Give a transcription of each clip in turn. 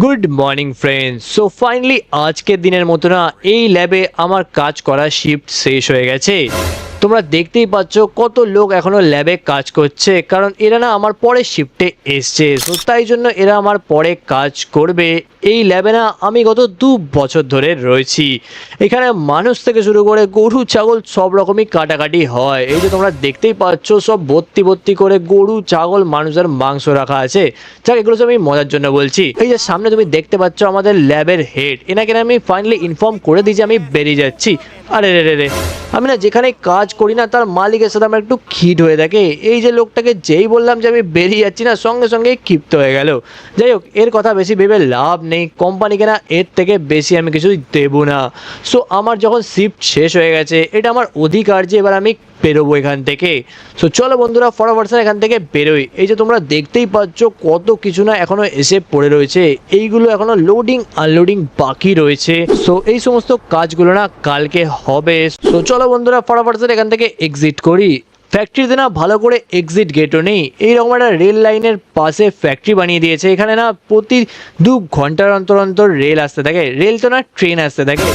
Good morning friends so finally আজকের দিনের মতো না, এই ল্যাবে আমার কাজ করা শিফট শেষ হয়ে গেছে। তোমরা দেখতেই পাচ্ছ কত লোক এখনও ল্যাবে কাজ করছে, কারণ এরা না আমার পরে শিফটে এসছে। তো তাই জন্য এরা আমার পরে কাজ করবে। এই ল্যাবে না আমি গত দু বছর ধরে রয়েছি। এখানে মানুষ থেকে শুরু করে গরু, ছাগল সব রকমই কাটাকাটি হয়। এই যে তোমরা দেখতেই পাচ্ছ, সব ভর্তি ভর্তি করে গরু, ছাগল মানুষের মাংস রাখা আছে। যাক, এগুলো সব আমি মজার জন্য বলছি। এই যে সামনে তুমি দেখতে পাচ্ছ আমাদের ল্যাবের হেড এনাকে আমি ফাইনালি ইনফর্ম করে দিই যে আমি বেরিয়ে যাচ্ছি। আরে রে রে রে। আমি না যেখানে কাজ করি না, তার মালিকের সাথে আমার একটু খিট হয়ে থাকে। এই যে লোকটাকে যেই বললাম যে আমি বেরিয়ে যাচ্ছি না, সঙ্গে সঙ্গে ক্ষিপ্ত হয়ে গেল। যাই হোক, এর কথা বেশি ভেবে লাভ নেই। কোম্পানিকে না এর থেকে বেশি আমি কিছুই দেবো না। সো আমার যখন শিফট শেষ হয়ে গেছে, এটা আমার অধিকার যে এবার আমি বেরোবো এখান থেকে। সো চলো বন্ধুরা, ফটাফট এখান থেকে বেরোই। এই যে তোমরা দেখতেই পাচ্ছ, কত কিছু না এখনও এসে পড়ে রয়েছে। এইগুলো এখনও লোডিং আনলোডিং বাকি রয়েছে। সো এই সমস্ত কাজগুলো না কালকে হবে। সো চলো বন্ধুরা, ফটাফট এখান থেকে এক্সিট করি। ফ্যাক্টরিতে না ভালো করে এক্সিট গেটও নেই। এইরকম একটা রেল লাইনের পাশে ফ্যাক্টরি বানিয়ে দিয়েছে। এখানে না প্রতি দু ঘণ্টার অন্তর অন্তর রেল আসতে থাকে। রেল তো না ট্রেন আসতে থাকে।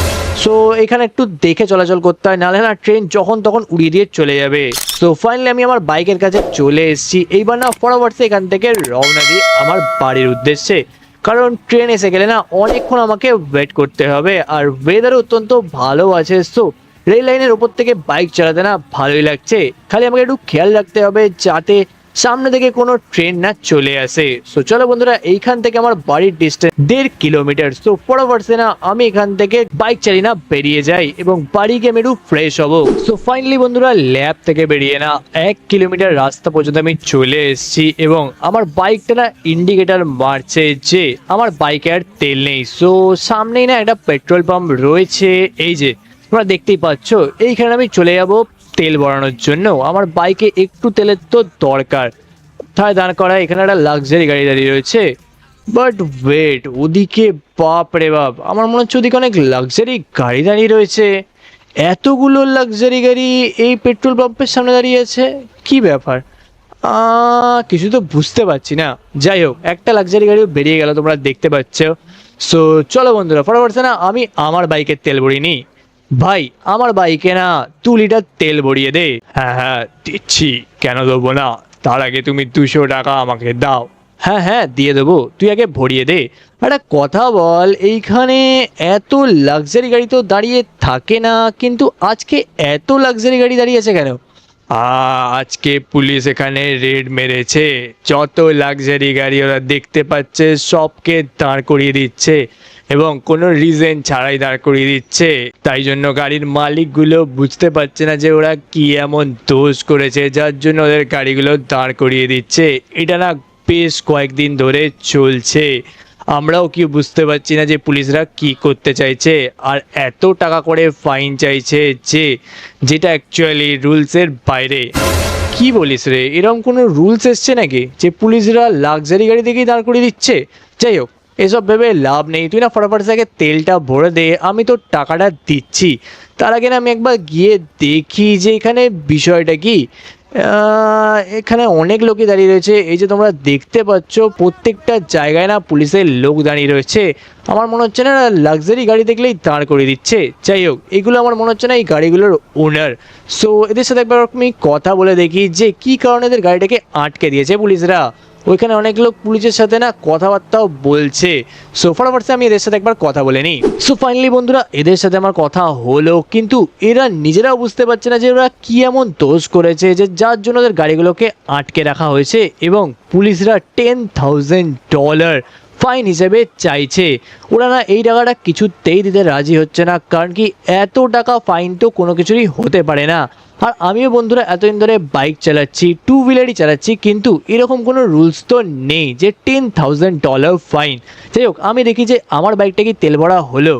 সো এখানে একটু দেখে চলাচল করতে হয়। নাহলে না ট্রেন যখন তখন উড়িয়ে দিয়ে চলে যাবে। সো ফাইনালি আমি আমার বাইকের কাছে চলে এসেছি। এইবার না পরবর্তী এখান থেকে রওনা দিই আমার বাড়ির উদ্দেশ্যে। কারণ ট্রেন এসে গেলে না অনেকক্ষণ আমাকে ওয়েট করতে হবে। আর ওয়েদার অত্যন্ত ভালো আছে। সো রেল লাইনের ওপর থেকে বাইক চালাতে না ভালোই লাগছে। খালি আমাকে একটু খেয়াল রাখতে হবে যাতে সামনে থেকে কোনো ট্রেন না চলে আসে। সো চলো বন্ধুরা, এইখান থেকে আমার বাড়ির ডিস্টেন্স দেড় কিলোমিটার সো পরবর্তী না আমি এখান থেকে বাইক চালিয়ে না বেরিয়ে যাই এবং বাড়ি গিয়ে আমি একটু ফ্রেশ হব। সো ফাইনালি বন্ধুরা ল্যাব থেকে বেরিয়ে না এক কিলোমিটার রাস্তা পর্যন্ত আমি চলে এসেছি এবং আমার বাইকটা না ইন্ডিকেটার মারছে যে আমার বাইকে আর তেল নেই। সো সামনেই না একটা পেট্রোল পাম্প রয়েছে। এই যে তোমরা দেখতেই পাচ্ছ, এইখানে আমি চলে যাব তেল ভরানোর জন্য। আমার বাইকে একটু তেলের তো দরকার। কোথায় দাঁড় করা এখানে একটা লাক্সারি গাড়ি দাঁড়িয়ে রয়েছে। বাট ওয়েট ওদিকে বাপ রে বাপ, আমার মনে হচ্ছে ওদিকে অনেক লাক্সারি গাড়ি দাঁড়িয়ে রয়েছে। এতগুলো লাক্সারি গাড়ি এই পেট্রোল পাম্পের সামনে দাঁড়িয়ে আছে? কি ব্যাপার? কিছু তো বুঝতে পারছি না। যাই হোক, একটা লাক্সারি গাড়িও বেরিয়ে গেল, তোমরা দেখতে পাচ্ছ। সো চলো বন্ধুরা, ফটাফট না আমি আমার বাইকের তেল ভরিয়ে নিই। ভাই, আমার বাইকে না দু লিটার তেল ভরিয়ে দে। হ্যাঁ হ্যাঁ দিচ্ছি। কেন দেবো না? তার আগে তুমি দুশো টাকা আমাকে দাও। হ্যাঁ হ্যাঁ দিয়ে দেবো। তুই আগে ভরিয়ে দে। একটা কথা বল, এইখানে এত লাক্সারি গাড়ি তো দাঁড়িয়ে থাকে না, কিন্তু আজকে এত লাক্সারি গাড়ি দাঁড়িয়ে আছে কেন? আজকে পুলিশ এখানে রেড মেরেছে। যত লাক্সারি গাড়ি ওরা দেখতে পাচ্ছে, সবকে দাঁড় করিয়ে দিচ্ছে। এবং কোনো রিজন ছাড়াই দাঁড় করিয়ে দিচ্ছে। তাই জন্য গাড়ির মালিকগুলো বুঝতে পারছে না যে ওরা কি এমন দোষ করেছে, যার জন্য ওদের গাড়িগুলো দাঁড় করিয়ে দিচ্ছে। এটা না বেশ কয়েকদিন ধরে চলছে। আমরাও কি বুঝতে পারছি না যে পুলিশরা কি করতে চাইছে। আর এত টাকা করে ফাইন চাইছে যে, যেটা অ্যাকচুয়ালি রুলসের বাইরে। কি বলিস রে, এরকম কোনো রুলস এসছে নাকি? যে পুলিশরা লাক্সারি গাড়ি দেখেই দাঁড় করিয়ে দিচ্ছে? যাই হোক এসব ভেবে লাভ নেই। তুই না ফটাফট থেকে তেলটা ভরে দে, আমি তো টাকাটা দিচ্ছি। তার আগে না আমি একবার গিয়ে দেখি যে এখানে বিষয়টা কি। এখানে অনেক লোকই দাঁড়িয়ে রয়েছে। এই যে তোমরা দেখতে পাচ্ছ, প্রত্যেকটা জায়গায় না পুলিশের লোক দাঁড়িয়ে রয়েছে। আমার মনে হচ্ছে না লাক্সারি গাড়ি দেখলেই দাঁড় করে দিচ্ছে। যাই হোক, এগুলো আমার মনে হচ্ছে না এই গাড়িগুলোর ওনার সো এদের সাথে একবার আমি কথা বলে দেখি যে কি কারণে এদের গাড়িটাকে আটকে দিয়েছে পুলিশরা। ওইখানে অনেক লোক পুলিশের সাথে না কথাবার্তাও বলছে। সো ফটাফট আমি এদের সাথে একবার কথা বলে নিই। সো ফাইনালি বন্ধুরা, এদের সাথে আমার কথা হলো। কিন্তু এরা নিজেরাও বুঝতে পারছে না যে ওরা কি এমন দোষ করেছে যে যার জন্য ওদের গাড়িগুলোকে আটকে রাখা হয়েছে এবং পুলিশরা টেন থাউজেন্ড ডলার ফাইন হিসেবে চাইছে। ওরা না এই টাকাটা কিছুতেই দিতে রাজি হচ্ছে না কারণ কি এত টাকা ফাইন তো কোনো কিছুরই হতে পারে না। আর আমিও বন্ধুরা এতদিন ধরে বাইক চালাচ্ছি টু হুইলারই চালাচ্ছি কিন্তু এরকম কোনো রুলস তো নেই যে টেন থাউজেন্ড ডলার ফাইন যাই হোক আমি দেখি যে আমার বাইকটা কি তেল ভরা হলো।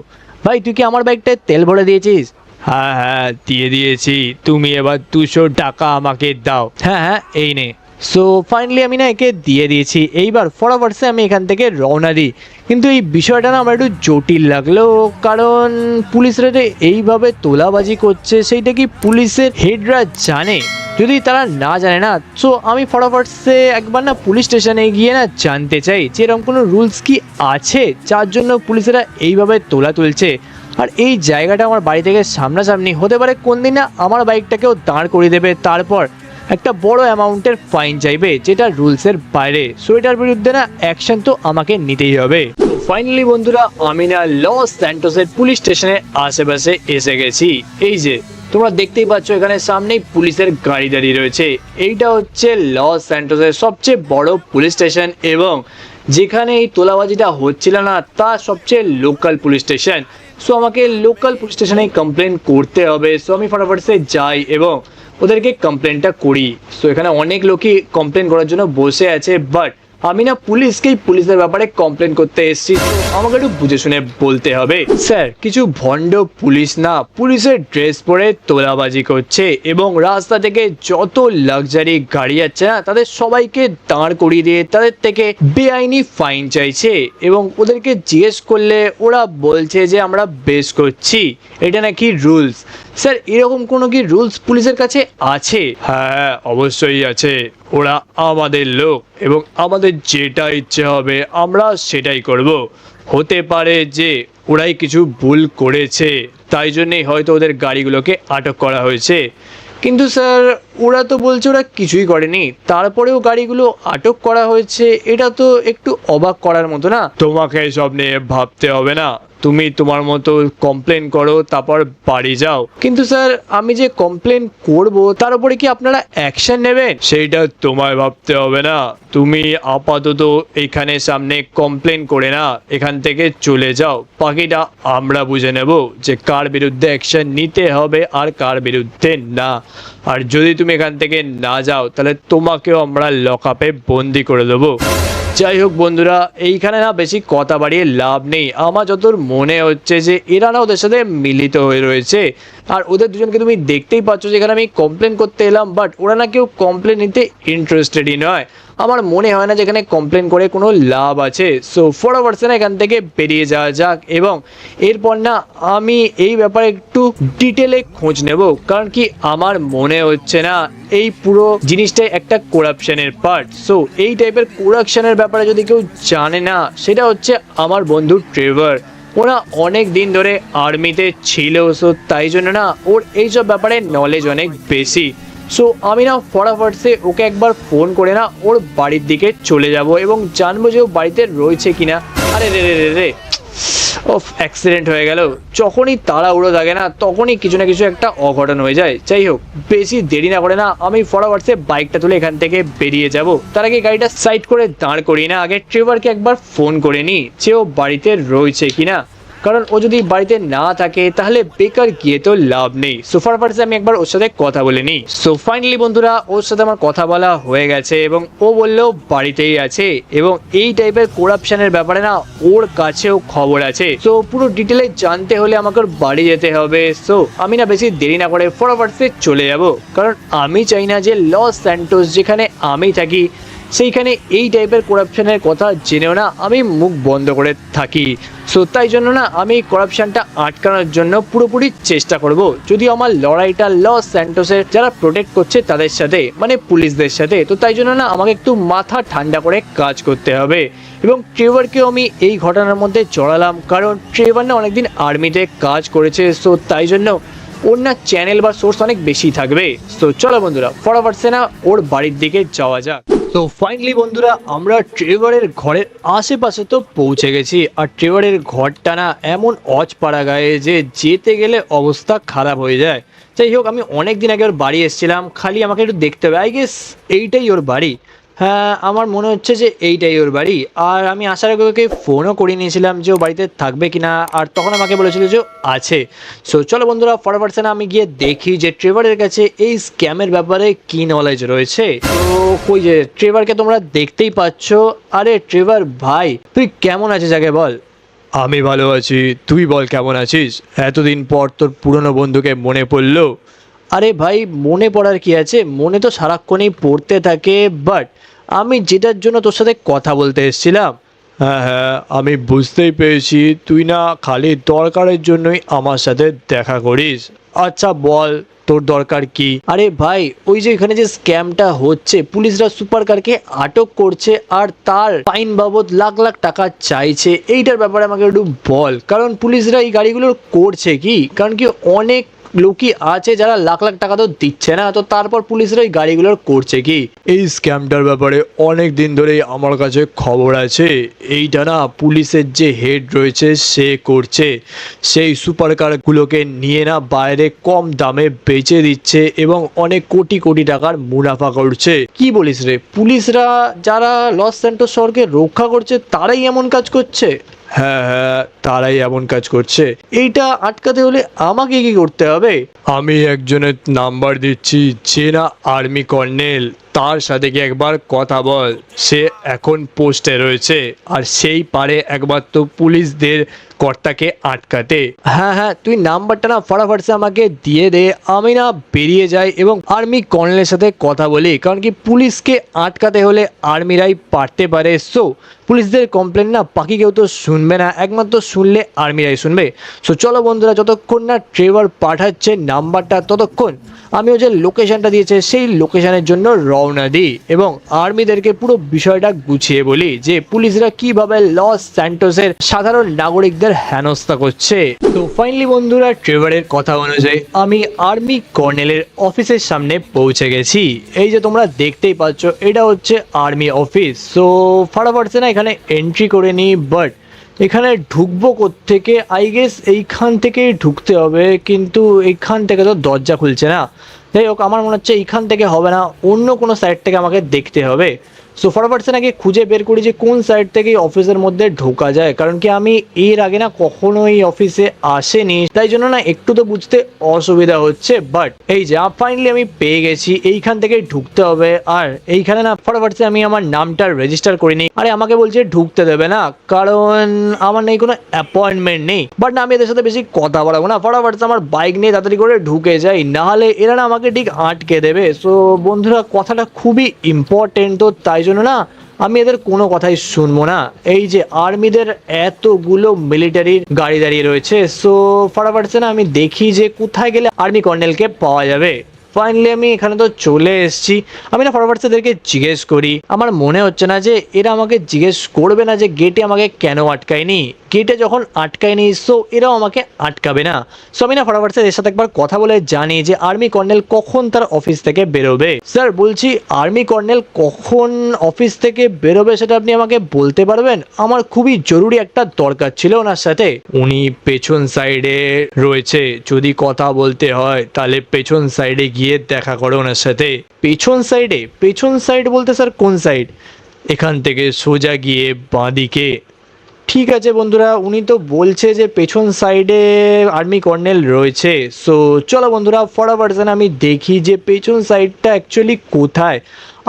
ভাই তুই কি আমার বাইকটায় তেল ভরে দিয়েছিস? হ্যাঁ হ্যাঁ দিয়ে দিয়েছি। তুমি এবার দুশো টাকা আমাকে দাও। হ্যাঁ হ্যাঁ এই নে। সো ফাইনালি আমি না একে দিয়ে দিয়েছি। এইবার ফরাভার্সে আমি এখান থেকে রওনা দিই। কিন্তু এই বিষয়টা না আমার একটু জটিল লাগল, কারণ পুলিশরা যে এইভাবে তোলাবাজি করছে, সেইটা কি পুলিশের হেডরা জানে? যদি তারা না জানে না সো আমি ফটাফটসে একবার না পুলিশ স্টেশনে গিয়ে না জানতে চাই যে এরকম কোনো রুলস কি আছে, যার জন্য পুলিশেরা এইভাবে তোলা তুলছে। আর এই জায়গাটা আমার বাড়ি থেকে সামনাসামনি হতে পারে কোন দিন না আমার বাইকটাকেও দাঁড় করিয়ে দেবে। তারপর একটা বড় অ্যামাউন্টের ফাইন চাইবে, যেটা রুলসের বাইরে। সো এটার বিরুদ্ধে না অ্যাকশন তো আমাকে নিতেই হবে। ফাইনালি বন্ধুরা, আমি না লস স্যান্টোসের পুলিশ স্টেশনে আশেপাশে এসে গেছি। এই যে, তোমরা দেখতেই পাচ্ছ এখানে সামনেই পুলিশের গাড়ি দাঁড়িয়ে রয়েছে। এইটা হচ্ছে লস স্যান্টোসের সবচেয়ে বড় পুলিশ স্টেশন এবং যেখানে এই তোলাবাজিটা হচ্ছিল না, তা সবচেয়ে লোকাল পুলিশ স্টেশন সো আমাকে লোকাল পুলিশ স্টেশনে কমপ্লেন করতে হবে। সো আমি ফটাফট সে যাই এবং ওদেরকে কমপ্লেনটা করি। সো এখানে অনেক লোকই কমপ্লেন করার জন্য বসে আছে বাট আমি না পুলিশকেই পুলিশের ব্যাপারে কমপ্লেন করতে এসেছি। আমাকে একটু বুঝে শুনে বলতে হবে। স্যার কিছু ভণ্ড পুলিশ না পুলিশের ড্রেস পরে তোলাবাজি করছে এবং রাস্তা থেকে যত লাক্সারি গাড়ি যাচ্ছে না, তাদের সবাইকে দাঁড় করিয়ে দিয়ে তাদের থেকে বেআইনি ফাইন চাইছে এবং ওদেরকে জিজ্ঞেস করলে ওরা বলছে যে আমরা বেশ করছি। এটা নাকি রুলস স্যার, এরকম কোনো কি রুলস পুলিশের কাছে আছে? হ্যাঁ অবশ্যই আছে। ওরা আমাদের লোক এবং আমাদের যেটা ইচ্ছে হবে আমরা সেটাই করব। হতে পারে যে ওরাই কিছু ভুল করেছে, তাই জন্যেই হয়তো ওদের গাড়িগুলোকে আটক করা হয়েছে। কিন্তু স্যার ওরা তো বলছে ওরা কিছুই করেনি। তারপরেও গাড়িগুলো আটক করা হয়েছে এটা তো একটু অবাক করার মতো না? তোমাকে সব নিয়ে ভাবতে হবে না। তুমি তোমার মতো কমপ্লেন করো তারপর বাড়ি যাও। কিন্তু স্যার আমি যে কমপ্লেন করব তার উপরে কি আপনারা অ্যাকশন নেবেন? সেইটা তোমায় ভাবতে হবে না। তুমি আপাতত এখানে সামনে কমপ্লেন করে না এখান থেকে চলে যাও। বাকিটা আমরা বুঝে নেব যে কার বিরুদ্ধে অ্যাকশন নিতে হবে আর কার বিরুদ্ধে না। আর যদি তুমি এখান থেকে না যাও, তাহলে তোমাকেও আমরা লক আপে বন্দি করে দেবো। যাই হোক বন্ধুরা, এইখানে না বেশি কথা বাড়িয়ে লাভ নেই। আমার যতদূর মনে হচ্ছে যে এরা না ওদের সাথে মিলিত হয়ে রয়েছে। আর ওদের দুজনকে তুমি দেখতেই পাচ্ছ যেখানে আমি কমপ্লেন করতে এলাম বাট ওরা না কেউ কমপ্লেন নিতে ইন্টারেস্টেডই নয়। আমার মনে হয় না যে এখানে কমপ্লেন করে কোনো লাভ আছে। সো ফটোভার্সে না এখান থেকে বেরিয়ে যাওয়া যাক এবং এরপর না আমি এই ব্যাপারে একটু ডিটেলে খোঁজ নেব, কারণ কি আমার মনে হচ্ছে না এই পুরো জিনিসটাই একটা করাপশনের পার্ট সো এই টাইপের করাপশনের ব্যাপারে যদি কেউ জানে না, সেটা হচ্ছে আমার বন্ধু ট্রেভার ওরা অনেক দিন ধরে আর্মিতে ছিল সো তাই জন্য না ওর এইসব ব্যাপারে নলেজ অনেক বেশি। সো আমি না ফটাফটসে ওকে একবার ফোন করে না ওর বাড়ির দিকে চলে যাব এবং জানব যে ও বাড়িতে রয়েছে কিনা। আরে রে রে রে রে। ওফ অ্যাক্সিডেন্ট হয়ে গেল। যখনই তারা উড়ো থাকে না, তখনই কিছু না কিছু একটা অঘটন হয়ে যায়। যাই হোক, বেশি দেরি না করে না আমি ফটাফটসে বাইকটা তুলে এখান থেকে বেরিয়ে যাব। তার আগে গাড়িটা সাইড করে দাঁড় করিয়ে না, আগে ট্রেভারকে একবার ফোন করে নিই যে ও বাড়িতে রয়েছে কিনা। কারণ ও যদি বাড়িতে না থাকে, তাহলে বেকার গিয়ে তো লাভ নেই। সোফার পার্সে আমি একবার ওর সাথে কথা বলে নিই। সো ফাইনালি বন্ধুরা, ওর সাথে আমার কথা বলা হয়ে গেছে এবং ও বললেও বাড়িতেই আছে এবং এই টাইপের করাপশনের ব্যাপারে না ওর কাছেও খবর আছে। সো পুরো ডিটেলে জানতে হলে আমাকে বাড়ি যেতে হবে। সো আমি না বেশি দেরি না করে ফটাফটসে চলে যাব। কারণ আমি চাই না যে লস স্যান্টোস যেখানে আমি থাকি সেইখানে এই টাইপের করাপশনের কথা জেনেও না আমি মুখ বন্ধ করে থাকি। সো তাই জন্য না আমি করাপশনটা আটকানোর জন্য পুরোপুরি চেষ্টা করব। যদি আমার লড়াইটা লস স্যান্টোসের যারা প্রোটেক্ট করছে তাদের সাথে মানে পুলিশদের সাথে, তো তাই জন্য না আমাকে একটু মাথা ঠান্ডা করে কাজ করতে হবে। এবং ট্রেভারকেও আমি এই ঘটনার মধ্যে জড়ালাম, কারণ ট্রেভার না অনেকদিন আর্মিতে কাজ করেছে সো তাই জন্য ওর না চ্যানেল বা সোর্স অনেক বেশি থাকবে। তো চলো বন্ধুরা ফটাফটসে না ওর বাড়ির দিকে যাওয়া যাক। তো ফাইনালি বন্ধুরা, আমরা ট্রেভারের ঘরের আশেপাশে তো পৌঁছে গেছি। আর ট্রেভারের ঘরটা না এমন অজ পাড়া গায়ে যে যেতে গেলে অবস্থা খারাপ হয়ে যায়। যাই হোক, আমি অনেক দিন আগে ওর বাড়ি এসেছিলাম। খালি আমাকে একটু দেখতে হবে। আই গেস এইটাই ওর বাড়ি। হ্যাঁ আমার মনে হচ্ছে যে এইটাই ওর বাড়ি। আর আমি আসার আগে ওকে ফোনও করে নিয়েছিলাম যে ও বাড়িতে থাকবে কিনা, আর তখন আমাকে বলেছিল যে আছে। সো চলো বন্ধুরা ফরওয়ার্ড আমি গিয়ে দেখি যে ট্রেভারের কাছে এই স্ক্যামের ব্যাপারে কি নলেজ রয়েছে। তো, কই যে, ট্রেভারকে তোমরা দেখতেই পাচ্ছ। আরে, ট্রেভার ভাই, তুই কেমন আছিস আগে বল? আমি ভালো আছি। তুই বল কেমন আছিস? এতদিন পর তোর পুরনো বন্ধুকে মনে পড়ল? আরে ভাই মনে পড়ার কি আছে? মনে তো সারাক্ষণই পড়তে থাকে বাট আমি যেটার জন্য তোর সাথে কথা বলতে এসেছিলাম। হ্যাঁ হ্যাঁ আমি বুঝতেই পেরেছি। তুই না খালি দরকারের জন্যই আমার সাথে দেখা করিস। আচ্ছা বল তোর দরকার কি? আরে ভাই ওই যে এখানে যে স্ক্যামটা হচ্ছে পুলিশরা সুপার কারকে আটক করছে আর তার ফাইন বাবদ লাখ লাখ টাকা চাইছে এইটার ব্যাপারে আমাকে একটু বল। কারণ পুলিশরা এই গাড়িগুলো করছে কি? কারণ কি অনেক লোকই আছে যারা লাখ লাখ টাকা তো দিচ্ছে না তো তারপর পুলিশরা এই গাড়িগুলোর করছে কি? এই স্ক্যামটার ব্যাপারে অনেক দিন ধরেই আমার কাছে খবর আছে। এইটা না পুলিশের যে হেড রয়েছে সে করছে। সেই সুপার কারগুলোকে নিয়ে না বাইরে কম দামে বেচে দিচ্ছে এবং অনেক কোটি কোটি টাকার মুনাফা করছে। কি বলিস রে? পুলিশরা যারা লস স্যান্টোস শহরকে রক্ষা করছে তারাই এমন কাজ করছে? হ্যাঁ হ্যাঁ তারাই এমন কাজ করছে। এইটা আটকাতে হলে আমাকে কি করতে হবে? আমি একজনের নাম্বার দিচ্ছি যে না আর্মি কর্নেল। তার সাথে গিয়ে একবার কথা বল। সে এখন পোস্টে রয়েছে, আর সেই পারে একবার তো পুলিশদের কর্তাকে আটকাতে। হ্যাঁ হ্যাঁ তুই নাম্বারটা না ফটাফট সে আমাকে দিয়ে দে। আমি না বেরিয়ে যাই এবং আর্মি কর্নেলের সাথে কথা বলি, কারণ কি পুলিশকে আটকাতে হলে আর্মিরাই পারতে পারে। সো পুলিশদের কমপ্লেন না বাকি কেউ তো শুনবে না, একমাত্র শুনলে আর্মিরাই শুনবে। সো চলো বন্ধুরা, যতক্ষণ না ট্রেভার পাঠাচ্ছে নাম্বারটা, ততক্ষণ আমিও যে লোকেশনটা দিয়েছে, সেই লোকেশনের জন্য রওনা দিই এবং আর্মিদেরকে পুরো বিষয়টা গুছিয়ে বলি যে পুলিশরা কীভাবে লস স্যান্টোসের সাধারণ নাগরিকদের হেনস্থা করছে। তো ফাইনালি বন্ধুরা ট্রেভারের কথা অনুযায়ী আমি আর্মি কর্নেলের অফিসের সামনে পৌঁছে গেছি। এই যে তোমরা দেখতেই পাচ্ছ, এটা হচ্ছে আর্মি অফিস। সো সে না এখানে এন্ট্রি করে নিই বাট এখানে ঢুকবো থেকে আই গেস এইখান থেকেই ঢুকতে হবে, কিন্তু এইখান থেকে তো দরজা খুলছে না। যাই হোক, আমার মনে হচ্ছে এইখান থেকে হবে না, অন্য কোনো সাইড থেকে আমাকে দেখতে হবে। সো ফটাফট নাকি খুঁজে বের করি যে কোন সাইড থেকে এই অফিসের মধ্যে ঢোকা যায়। কারণ কি আমি এর আগে না কখনো এই অফিসে আসেনি। তাই জন্য না একটু তো বুঝতে অসুবিধা হচ্ছে। বাট এই যে ফাইনালি আমি পেয়ে গেছি। এইখান থেকে ঢুকতে হবে। আর এইখানে না ফটাফট আমি আমার নামটা রেজিস্টার করিনি আরে, আমাকে বলছে ঢুকতে দেবে না। কারণ আমার নেই কোনো অ্যাপয়েন্টমেন্ট নেই। বাট না, আমি এদের সাথে বেশি কথা বলাবো না। ফটাফট আমার বাইক নিয়ে তাড়াতাড়ি করে ঢুকে যাই। নাহলে এরা না আমাকে ঠিক আটকে দেবে। সো বন্ধুরা, কথাটা খুবই ইম্পর্টেন্ট তো। তাই জন্য না আমি এদের কোনো কথাই শুনব না। এই যে আর্মিদের এতগুলো মিলিটারির গাড়ি দাঁড়িয়ে রয়েছে সো ফটাফট না আমি দেখি যে কোথায় গেলে আর্মি কর্নেলকে পাওয়া যাবে। ফাইনালি আমি এখানে তো চলে এসেছি। আমি না ফটাফট এদেরকে জিজ্ঞেস করি। আমার মনে হচ্ছে না যে এরা আমাকে জিজ্ঞেস করবে না যে গেটে আমাকে কেন আটকায়নি। গেটে যখন আটকায়নি সো এরাও আমাকে আটকাবে না। সো আমি না ফটাফট স্যার এর সাথে একবার কথা বলে জানি যে আর্মি কর্নেল কখন তার অফিস থেকে বেরোবে। স্যার বলছি আর্মি কর্নেল কখন অফিস থেকে বেরোবে সেটা আপনি আমাকে বলতে পারবেন? আমার খুবই জরুরি একটা দরকার ছিল ওনার সাথে। উনি পেছন সাইডে রয়েছে। যদি কথা বলতে হয়, তাহলে পেছন সাইডে গিয়ে দেখা করো ওনার সাথে। পেছন সাইডে পেছন সাইড বলতে স্যার কোন সাইড এখান থেকে সোজা গিয়ে বাঁদিকে। ঠিক আছে বন্ধুরা, উনি তো বলছে যে পেছন সাইডে আর্মি কর্নেল রয়েছে। সো চলো বন্ধুরা ফটাফট যেন আমি দেখি যে পেছন সাইডটা অ্যাকচুয়ালি কোথায়।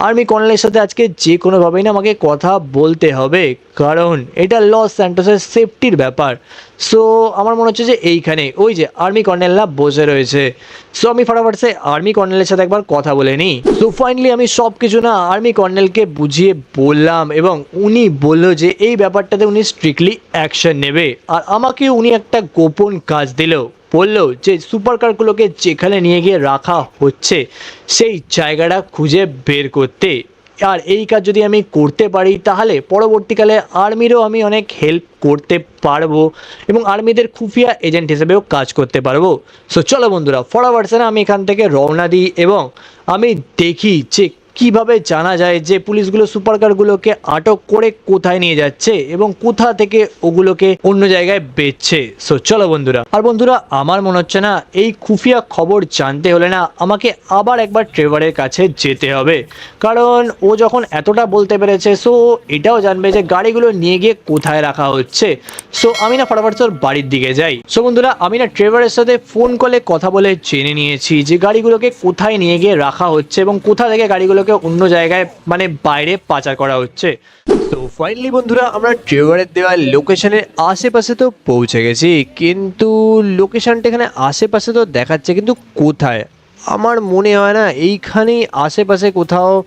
আর্মি কর্নেলের সাথে আজকে যে কোনোভাবেই না আমাকে কথা বলতে হবে। কারণ এটা লস স্যান্টোসের সেফটির ব্যাপার। সো আমার মনে হচ্ছে যে এইখানে ওই যে আর্মি কর্নেলরা বসে রয়েছে। সো আমি ফটাফট সে আর্মি কর্নেলের সাথে একবার কথা বলে নিই। সো ফাইনালি আমি সব কিছু না আর্মি কর্নেলকে বুঝিয়ে বললাম এবং উনি বলল যে এই ব্যাপারটাতে উনি স্ট্রিক্টলি অ্যাকশন নেবে। আর আমাকে উনি একটা গোপন কাজ দিলো। বলল যে সুপার কারগুলোকে যেখানে নিয়ে গিয়ে রাখা হচ্ছে, সেই জায়গাটা খুঁজে বের করতে। আর এই কাজ যদি আমি করতে পারি, তাহলে পরবর্তীকালে আর্মিরও আমি অনেক হেল্প করতে পারব এবং আর্মিদের খুফিয়া এজেন্ট হিসেবেও কাজ করতে পারব। সো চলো বন্ধুরা ফটাফট আমি এখান থেকে রওনা দিই এবং আমি দেখি যে কীভাবে জানা যায় যে পুলিশগুলো সুপার কারগুলোকে আটক করে কোথায় নিয়ে যাচ্ছে এবং কোথা থেকে ওগুলোকে অন্য জায়গায় বেচছে? সো চলো বন্ধুরা। আর বন্ধুরা, আমার মনে হচ্ছে না এই খুফিয়া খবর জানতে হলে না আমাকে আবার একবার ট্রেভারের কাছে যেতে হবে। কারণ ও যখন এতটা বলতে পেরেছে সো এটাও জানবে যে গাড়িগুলো নিয়ে গিয়ে কোথায় রাখা হচ্ছে। সো আমি না ফটাফট তোর বাড়ির দিকে যাই। সো বন্ধুরা, আমি না ট্রেভারের সাথে ফোন কলে কথা বলে জেনে নিয়েছি যে গাড়িগুলোকে কোথায় নিয়ে গিয়ে রাখা হচ্ছে এবং কোথা থেকে গাড়িগুলোকে অন্য জায়গায় মানে বাইরে পাচার করা হচ্ছে। তো ফাইনালি বন্ধুরা, আমরা ট্রেভারের দেওয়া লোকেশনের আশেপাশে তো পৌঁছে গেছি, কিন্তু লোকেশনটা এখানে আশেপাশে তো দেখাচ্ছে, কিন্তু কোথায়? আমার মনে হয় না, এইখানেই আশেপাশে কোথাও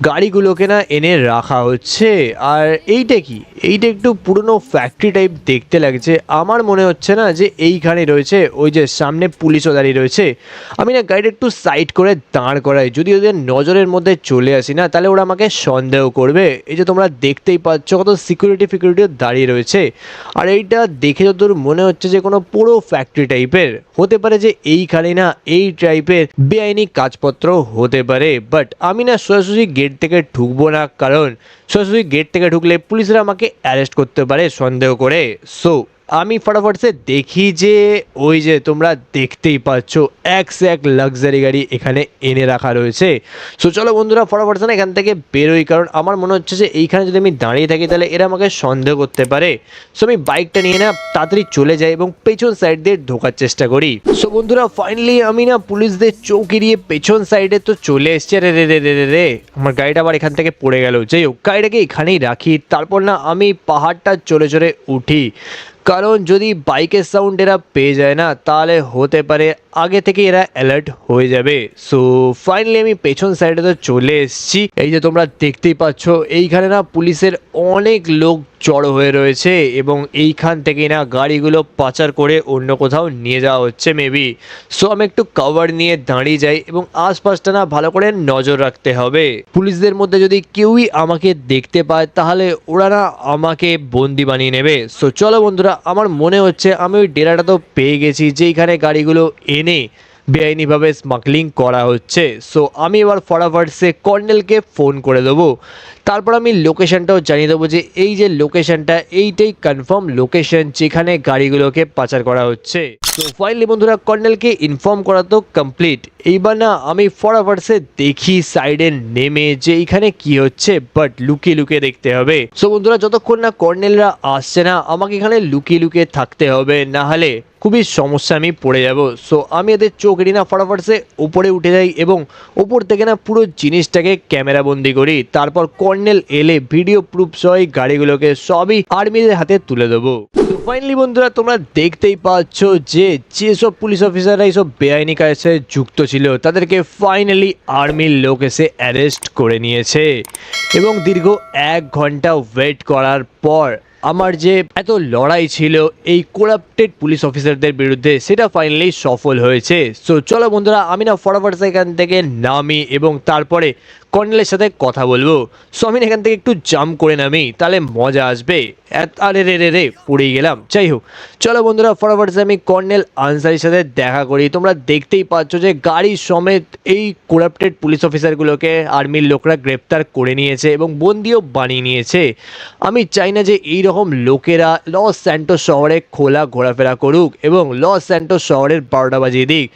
গাড়িগুলোকে না এনে রাখা হচ্ছে। আর এইটা কি? এইটা একটু পুরনো ফ্যাক্টরি টাইপ দেখতে লাগছে। আমার মনে হচ্ছে না যে এইখানে রয়েছে ওই যে সামনে পুলিশও দাঁড়িয়ে রয়েছে। আমি না গাড়িটা একটু সাইড করে দাঁড় করাই। যদি ওদের নজরের মধ্যে চলে আসি না, তাহলে ওরা আমাকে সন্দেহ করবে। এই যে তোমরা দেখতেই পাচ্ছ কত সিকিউরিটি ফিকিউরিটিও দাঁড়িয়ে রয়েছে। আর এইটা দেখে যতদূর মনে হচ্ছে যে কোনো পুরো ফ্যাক্টরি টাইপের হতে পারে যে এইখানে না এই টাইপের বেআইনি কাজপত্র হতে পারে। বাট আমি না সোজাসুজি গেট থেকে ঢুকবো না কারণ সরাসরি গেট থেকে ঢুকলে পুলিশরা আমাকে অ্যারেস্ট করতে পারে সন্দেহ করে। সো আমি ফটাফট সে দেখি যে ওই যে তোমরা দেখতেই পাচ্ছ, এক সে এক লাক্সারি গাড়ি এখানে এনে রাখা রয়েছে। সো চলো বন্ধুরা, ফটাফট সে এখান থেকে বেরোই, কারণ আমার মনে হচ্ছে যে এইখানে যদি আমি দাঁড়িয়ে থাকি, তাহলে এরা আমাকে সন্দেহ করতে পারে। সো আমি বাইকটা নিয়ে না তাড়াতাড়ি চলে যাই এবং পেছন সাইড দিয়ে ঢোকার চেষ্টা করি। সো বন্ধুরা ফাইনালি আমি না পুলিশদের চৌক এড়িয়ে পেছন সাইডে তো চলে এসছে। রে রে রে রে রে রে, আমার গাড়িটা আবার এখান থেকে পড়ে গেল। যাই হোক, গাড়িটাকে এখানেই রাখি, তারপর না আমি পাহাড়টা চলে চলে উঠি। কারণ যদি বাইকের সাউন্ড এরা পেয়ে যায় না, তাহলে হতে পারে আগে থেকে এরা অ্যালার্ট হয়ে যাবে। সো ফাইনালি আমি পেছন সাইডে তো চলে এসেছি। এই যে তোমরা দেখতেই পাচ্ছ, এইখানে না পুলিশের অনেক লোক জড়ো হয়ে রয়েছে এবং এইখান থেকে না গাড়িগুলো পাচার করে অন্য কোথাও নিয়ে যাওয়া হচ্ছে মেবি সো আমি একটু কভার নিয়ে দাঁড়িয়ে যাই এবং আশপাশটা না ভালো করে নজর রাখতে হবে। পুলিশদের মধ্যে যদি কেউই আমাকে দেখতে পায়, তাহলে ওরা না আমাকে বন্দি বানিয়ে নেবে। সো চলো বন্ধুরা আমার মনে হচ্ছে আমি ওই ডেরাটা তো পেয়ে গেছি যেইখানে গাড়িগুলো এনে বেআইনিভাবে স্মাগলিং করা হচ্ছে। সো আমি এবার ফটাফট সে কর্নেলকে ফোন করে দেবো। তারপর আমি লোকেশনটাও জানিয়ে দেবো যে এই যে লোকেশনটা এইটাই কনফার্ম লোকেশন যেখানে গাড়িগুলোকে পাচার করা হচ্ছে। তো ফাইনালি বন্ধুরা, কর্নেলকে ইনফর্ম করা তো কমপ্লিট এইবার না, আমি ফটাফট সে দেখি সাইডে নেমে যে এইখানে কি হচ্ছে বাট লুকিয়ে লুকিয়ে দেখতে হবে। সো বন্ধুরা, যতক্ষণ না কর্নেলরা আসছে না, আমাকে এখানে লুকিয়ে লুকিয়ে থাকতে হবে, না হলে খুবই সমস্যা আমি পড়ে যাব। সো আমি এদের চোখ এড়ি না ফটাফট সে উপরে উঠে যাই এবং উপর থেকে না পুরো জিনিসটাকে ক্যামেরা বন্দি করি। তারপর কর্নেল এলে ভিডিও প্রুফ সহ গাড়িগুলোকে সবই আর্মিদের হাতে তুলে দেবো। ফাইনালি বন্ধুরা, তোমরা দেখতেই পাচ্ছ যে যেসব পুলিশ অফিসাররা এইসব বেআইনি সাথে যুক্ত ছিল, তাদেরকে ফাইনালি আর্মির লোক এসে অ্যারেস্ট করে নিয়েছে। এবং দীর্ঘ এক ঘণ্টা ওয়েট করার পর আমার যে এত লড়াই ছিল এই করাপ্টেড পুলিশ অফিসারদের বিরুদ্ধে, সেটা ফাইনালি সফল হয়েছে। সো চলো বন্ধুরা, আমি না ফটাফট সেখান থেকে নামি এবং তারপরে কর্নেলের সাথে কথা বলব। সো আমি এখান থেকে একটু জাম্প করে নামি, তাহলে মজা আসবে। আরে, রে রে রে, পড়েই গেলাম। যাই হোক, চলো বন্ধুরা, ফটাফট আমি কর্নেল আনসারির সাথে দেখা করি। তোমরা দেখতেই পাচ্ছ যে গাড়ি সমেত এই করাপ্টেড পুলিশ অফিসারগুলোকে আর্মির লোকরা গ্রেপ্তার করে নিয়েছে এবং বন্দিও বানিয়ে নিয়েছে। আমি চাই না যে এই রকম লোকেরা লস স্যান্টোস শহরে খোলা ঘোরাফেরা করুক এবং লস স্যান্টোস শহরের বারোটা বাজিয়ে দিক।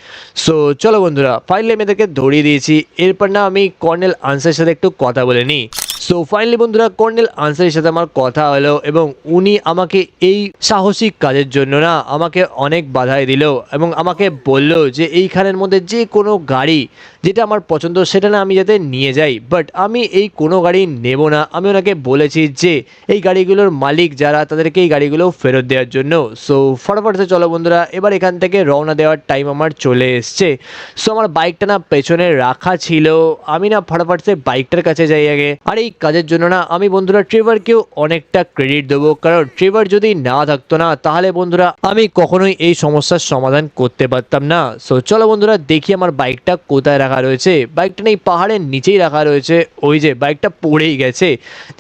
সো চলো বন্ধুরা ফাইনালি আমি এদেরকে ধরিয়ে দিয়েছি। এরপর না আমি কর্নেল আনসারের সাথে একটু কথা বলে নিই। সো ফাইনালি বন্ধুরা কর্নেল আনসারের সাথে আমার কথা হলো এবং উনি আমাকে এই সাহসিক কাজের জন্য না আমাকে অনেক বাধাই দিল এবং আমাকে বলল যে এইখানের মধ্যে যে কোনো গাড়ি যেটা আমার পছন্দ সেটা না আমি যাতে নিয়ে যাই। বাট আমি এই কোনো গাড়ি নেব না। আমি ওনাকে বলেছি যে এই গাড়িগুলোর মালিক যারা তাদেরকে এই গাড়িগুলো ফেরত দেওয়ার জন্য। সো ফটাফট চলো বন্ধুরা, এবার এখান থেকে রওনা দেওয়ার টাইম আমার চলে এসছে। সো আমার বাইকটা না পেছনে রাখা ছিল। আমি না ফটাফট সে বাইকটার কাছে যাই আগে। আর এই কাজের জন্য না, আমি বন্ধুরা ট্রেভারকেও অনেকটা ক্রেডিট দেবো। কারণ ট্রেভার যদি না থাকতো না, তাহলে বন্ধুরা আমি কখনোই এই সমস্যার সমাধান করতে পারতাম না। সো চলো বন্ধুরা দেখি আমার বাইকটা কোথায় রাখা রয়েছে। বাইকটা নেই, পাহাড়ের নিচেই রাখা রয়েছে। ওই যে বাইকটা পড়েই গেছে।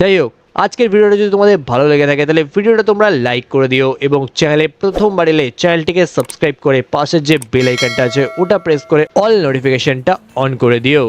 যাই হোক, আজকের ভিডিওটা যদি তোমাদের ভালো লেগে থাকে, তাহলে ভিডিওটা তোমরা লাইক করে দিও এবং চ্যানেলে প্রথমবার এলে চ্যানেলটিকে সাবস্ক্রাইব করে পাশের যে বেল আইকনটা আছে, ওটা প্রেস করে অল নোটিফিকেশনটা অন করে দিও।